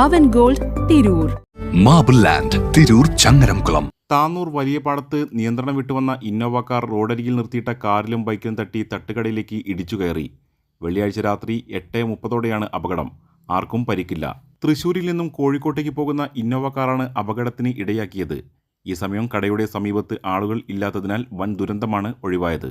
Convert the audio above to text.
Pavan Gold Tirur. Marble Land Tirur Changaramkulam. Tanur വലിയ പാടത്ത് നിയന്ത്രണം വിട്ടുവന്ന ഇന്നോവ കാർ റോഡരികിൽ നിർത്തിയിട്ട കാറിലും ബൈക്കിലും തട്ടി തട്ടുകടയിലേക്ക് ഇടിച്ചു കയറി. വെള്ളിയാഴ്ച രാത്രി എട്ട് മുപ്പതോടെയാണ് അപകടം. ആർക്കും പരിക്കില്ല. തൃശൂരിൽ നിന്നും കോഴിക്കോട്ടേക്ക് പോകുന്ന ഇന്നോവ കാറാണ് അപകടത്തിന് ഇടയാക്കിയത്. ഈ സമയം കടയുടെ സമീപത്ത് ആളുകൾ ഇല്ലാത്തതിനാൽ വൻ ദുരന്തമാണ് ഒഴിവായത്.